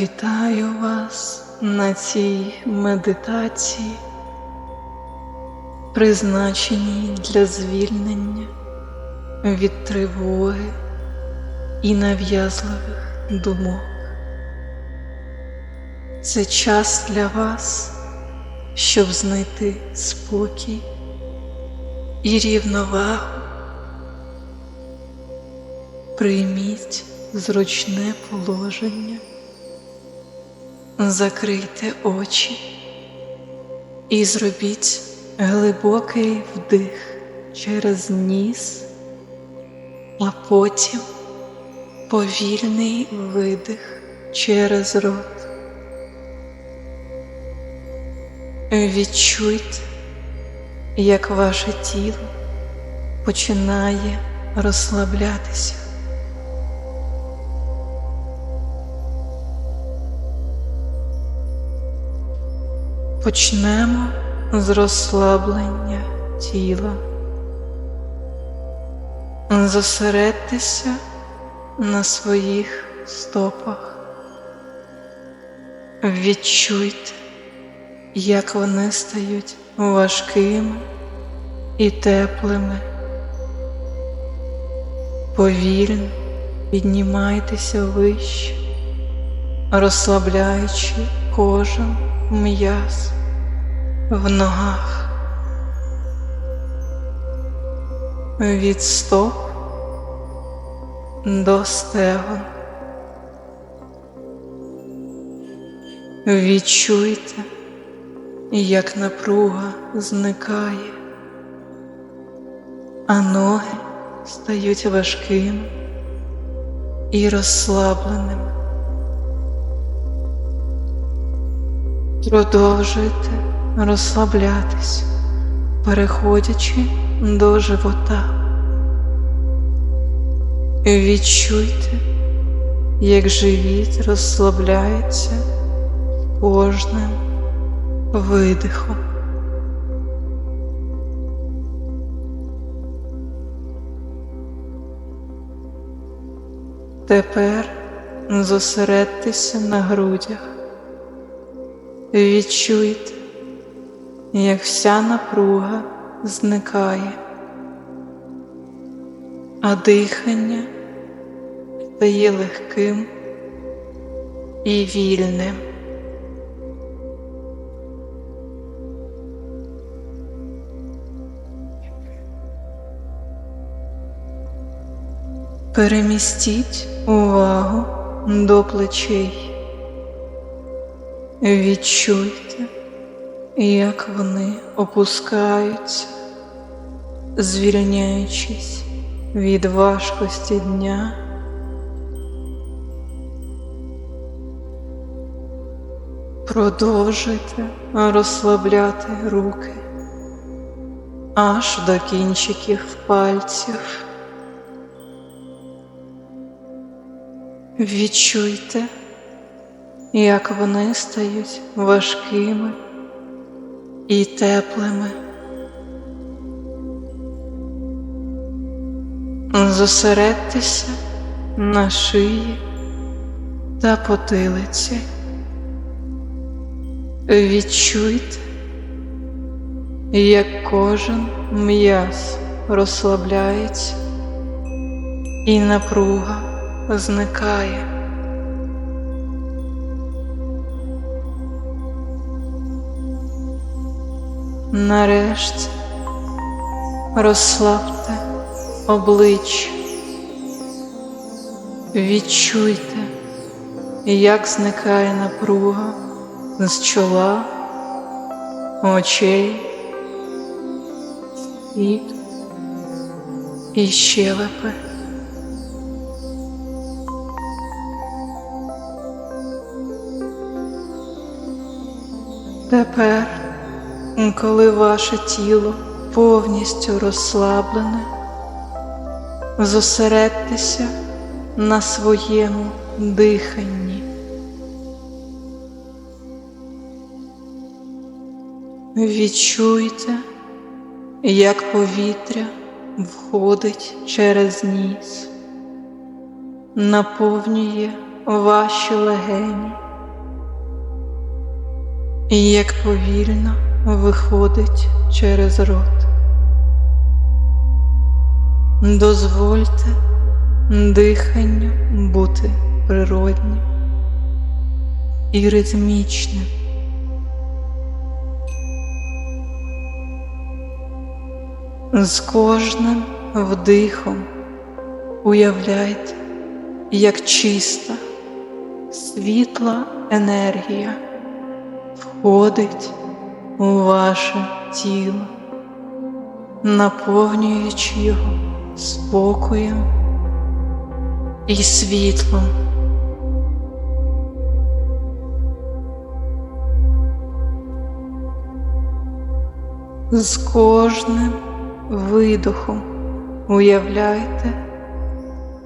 Вітаю вас на цій медитації, призначеній для звільнення від тривоги і нав'язливих думок. Це час для вас, щоб знайти спокій і рівновагу. Прийміть зручне положення, закрийте очі і зробіть глибокий вдих через ніс, а потім повільний видих через рот. Відчуйте, як ваше тіло починає розслаблятися. Почнемо з розслаблення тіла. Зосередьтеся на своїх стопах. Відчуйте, як вони стають важкими і теплими. Повільно піднімайтеся вище, розслабляючи кожен м'яз в ногах. Від стоп до стегон. Відчуйте, як напруга зникає, а ноги стають важкими і розслабленими. Продовжуйте розслаблятись, переходячи до живота. Відчуйте, як живіт розслабляється кожним видихом. Тепер зосередьтеся на грудях. Відчуйте, як вся напруга зникає, а дихання стає легким і вільним. Перемістіть увагу до плечей. Відчуйте, як вони опускаються, звільняючись від важкості дня. Продовжуйте розслабляти руки аж до кінчиків пальців. Відчуйте, як вони стають важкими і теплими. Зосередьтеся на шиї та потилиці. Відчуйте, як кожен м'яз розслабляється і напруга зникає. Нарешті розслабте обличчя, відчуйте, як зникає напруга з чола, очей і, і щелепи. Тепер, коли ваше тіло повністю розслаблене, зосередьтеся на своєму диханні. Відчуйте, як повітря входить через ніс, наповнює ваші легені і як повільно виходить через рот. Дозвольте диханню бути природнім і ритмічним. З кожним вдихом уявляйте, як чиста, світла енергія входить у ваше тіло, наповнюючи його спокоєм і світлом. З кожним видохом уявляйте,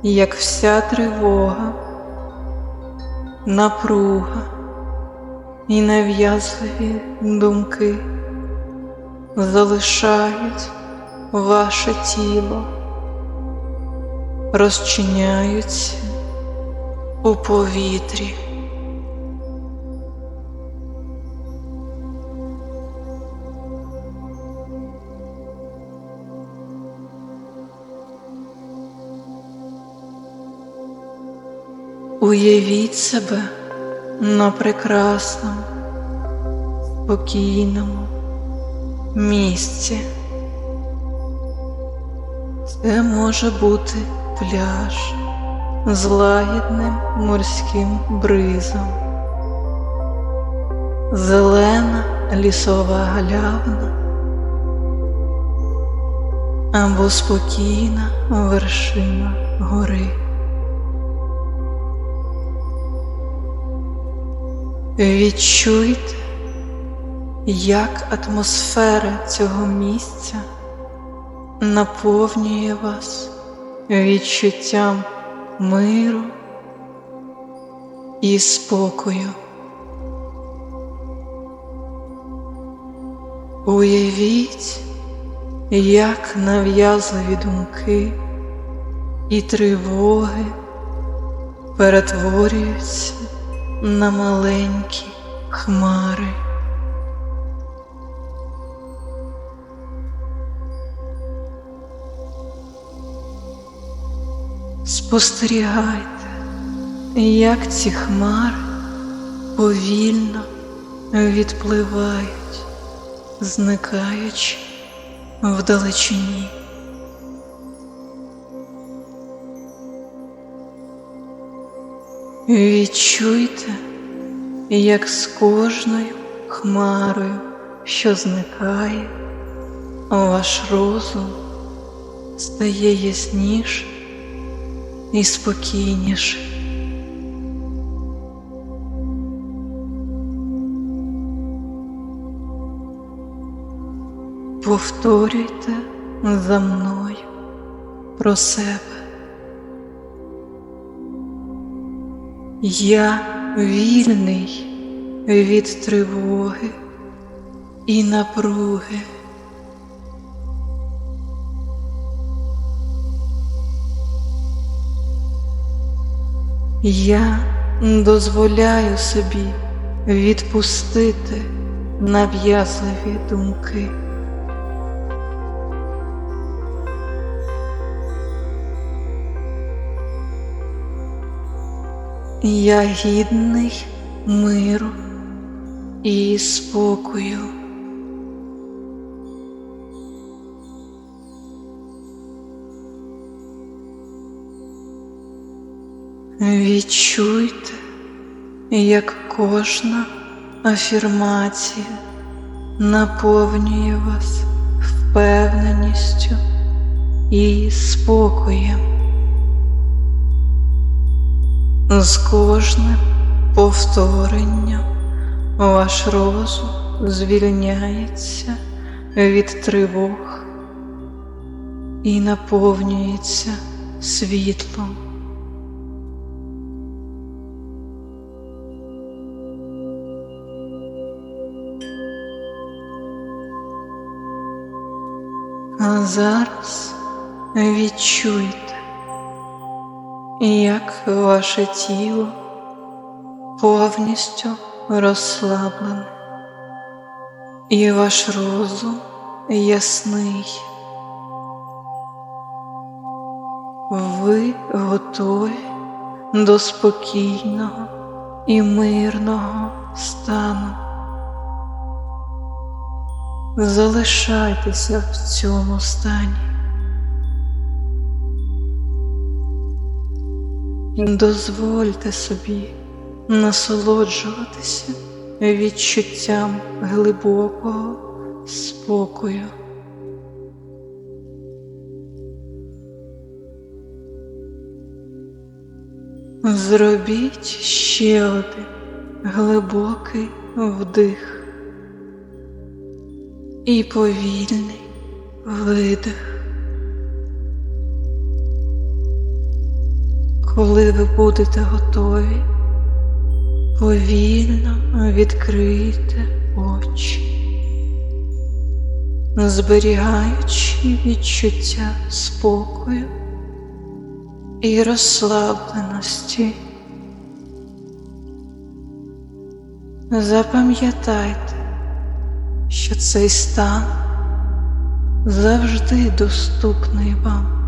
як вся тривога, напруга і нав'язливі думки залишають ваше тіло, розчиняються у повітрі. Уявіть себе на прекрасному, спокійному місці. Це може бути пляж з лагідним морським бризом, зелена лісова галявина або спокійна вершина гори. Відчуйте, як атмосфера цього місця наповнює вас відчуттям миру і спокою. Уявіть, як нав'язливі думки і тривоги перетворюються на маленькі хмари. Спостерігайте, як ці хмари повільно відпливають, зникаючи вдалечині. Відчуйте, як з кожною хмарою, що зникає, ваш розум стає ясніше і спокійніше. Повторюйте за мною про себе. Я вільний від тривоги і напруги. Я дозволяю собі відпустити нав'язливі думки. Я гідний миру і спокою. Відчуйте, як кожна афірмація наповнює вас впевненістю і спокоєм. З кожним повторенням ваш розум звільняється від тривог і наповнюється світлом. А зараз відчуйте, як ваше тіло повністю розслаблене і ваш розум ясний. Ви готові до спокійного і мирного стану. Залишайтеся в цьому стані. Дозвольте собі насолоджуватися відчуттям глибокого спокою. Зробіть ще один глибокий вдих і повільний видих. Коли ви будете готові, повільно відкрийте очі, зберігаючи відчуття спокою і розслабленості. Запам'ятайте, що цей стан завжди доступний вам.